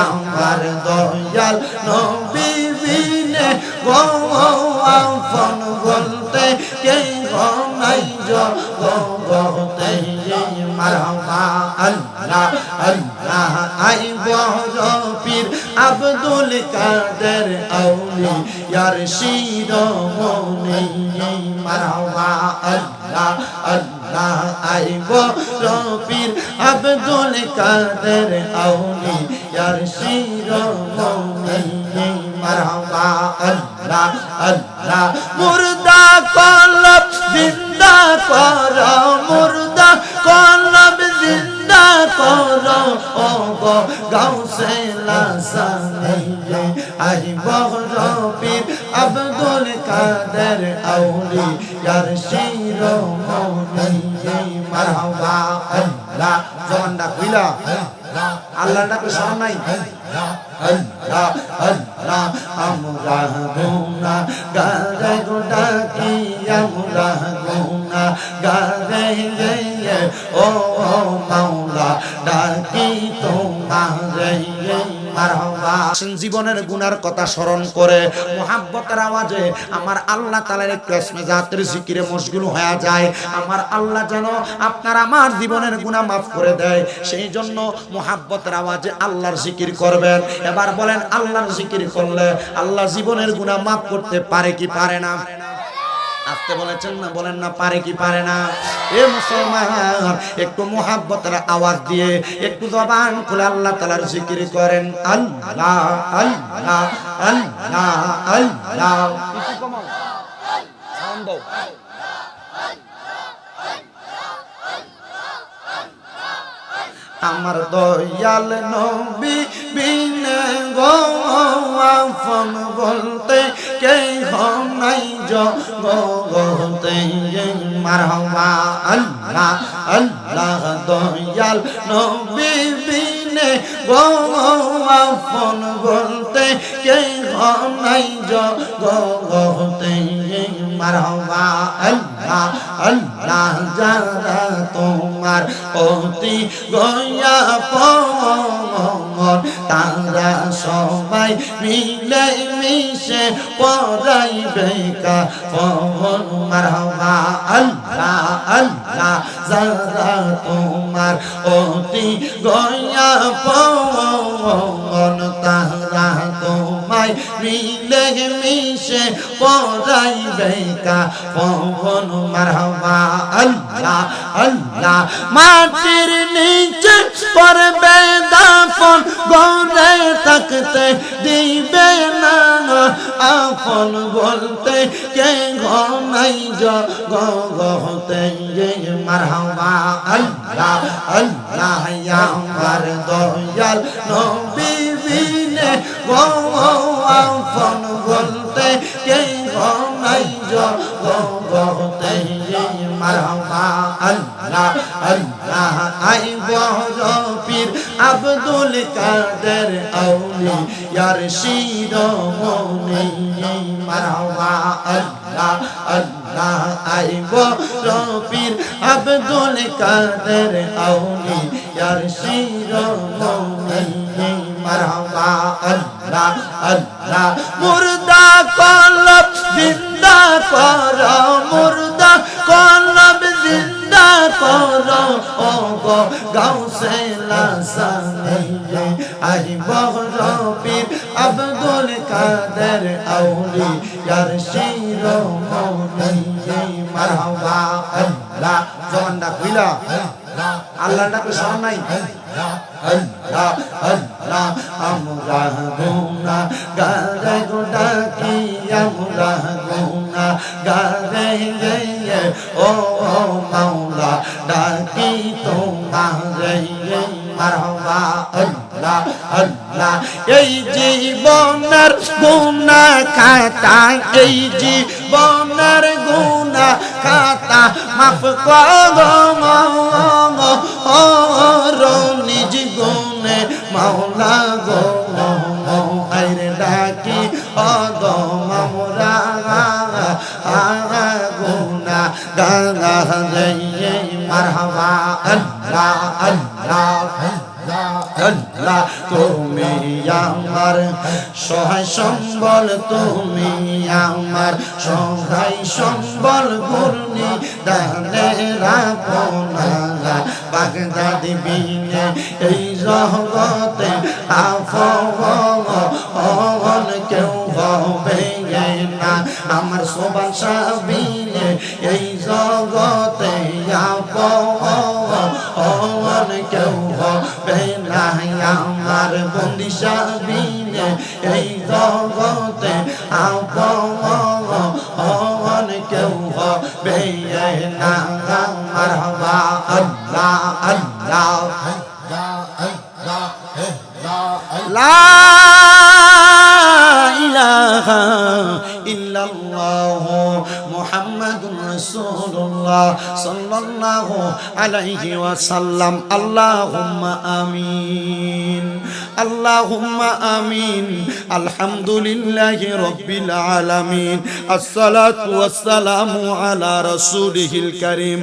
আমার দয়াল নবীবিনে গো আপন বলতে কে গো নাই মারহাবা আল্লাহ আল্লাহ আই বড় আব্দুল কাদের আউলি ইয়ার শিরোমণি মারহাবা আল্লাহ আল্লাহ আই বড় পীর আব্দুল কাদের আউলি ইয়ার শিরোমণি মারহাবা আল্লাহ আল্লাহ। মুর্দা কলব জিন্দা কর, মুর্দা কলব কর ও গো গাউসে লাসানিয়ে আই বহরবীর আব্দুল কাদের আউলি ইয়ার মারহাবা আল্লাহ আমরা গুনা গারে গোটা কি আমরা গুনা গারে ও মাওলা, ডাকি তোমারে মারহাবা। জীবনের গুনার কথা স্মরণ করে, মোহাব্বতের আওয়াজে আমার আল্লাহ তাআলার একটু আসমে জাতের জিকিরে মশগুল হয়ে যায়। আমার আল্লাহ যেন আপনার আমার জীবনের গুনাহ মাফ করে দেয়, সেই জন্য মোহাব্বতের আওয়াজে আল্লাহর জিকির করবেন। এবার বলেন, আল্লাহর জিকির করলে আল্লাহ জীবনের গুনাহ মাফ করতে পারে কি পারে না? আসতে বলেছেন না, বলেন না, পারে কি পারে না? এ মুসলমান, একটু মোহাব্বতের আওয়াজ দিয়ে, একটু জবান খুলে আল্লাহ তালার জিকির করেন, আল্লাহ আল্লাহ আল্লাহ আল্লাহ। আমার দয়াল নবী বিনে গো আপন বলতে জগতে মারহাবা আল্লাহ আল্লাহ দয়াল নবী বিনে গো আপন বলতে কে নাই জগতে। মারহাবা আল্লাহ আল্লাহ যারা তোমার অতি গয়া পমর তারা সবাই মিলে মিশে পড়াই বেকা পমর মারহাবা আল্লাহ আল্লাহ যারা তোমার অতি গয়া পমর তারা তোমায় মিলে মিশে পড়াই বেকা। পবন মারহাবা আল্লাহ আল্লাহ। মাটির নিচে পড়বে দাফন, গড়ে থাকতে দিবে না আপন বলতে কে ঘনাই জগতে মারহাবা আল্লাহ আল্লাহ। আমার দয়াল নবী বিনে গো আপন বলতে কে ঘনাই জগতে মারহাবা আল্লাহ আল্লাহ, আই বহরপীর আব্দুল কাদের আউলি, ইয়ার শিরোমণি মারহাবা আল্লাহ আল্লাহ, আই বহরপীর আব্দুল কাদের আউলি, ইয়ার শিরোমণি মারহাবা আল্লাহ আল্লাহ। মুর্দা কলব, জিন্দা কর, মুর্দা কলব, জিন্দা কর। ও গো গাউসে লাসানিয়ে আই বহরপীর আব্দুল কাদের আউলি ইয়ার শিরোমণি। মারহাবা আল্লাহ। জবানটা কইলা আল্লাহ ডাকে শরণ নাই। আল্লাহ আল্লাহ আমরা গুনা গারে গোটা কি আমরা গুনা গারে ও মাওলা ডাকি তোমারে মারহাবা আল্লাহ আল্লাহ এই জীবনের গুনা খাতা এই জীবনের গুনা খাতা মাফ করো মামরা গুনা গাঙ্গা মারহাবা আল্লাহ আল্লাহ আল্লাহ, তুমি আমার। সহায় সম্বল, তুমি আমার। সহায় সম্বল ঘূর্ণি দানের আপনা বাগদাদি বিনে এই জগতে আফন কেউ হবে না। আমার সোবান সাবিনে এই সাবিনে এই জগতে আপন কেউ হবে না আমার হবা আল্লাহ আল্লাহ লা আলাইহি ওয়াসাল্লাম আল্লাহুম্মা আমিন আল্লাহুম্মা আমিন আলহামদুলিল্লাহি রাব্বিল আলামিন আসসালাতু ওয়াসসালামু আলা রাসূলিহিল কারীম।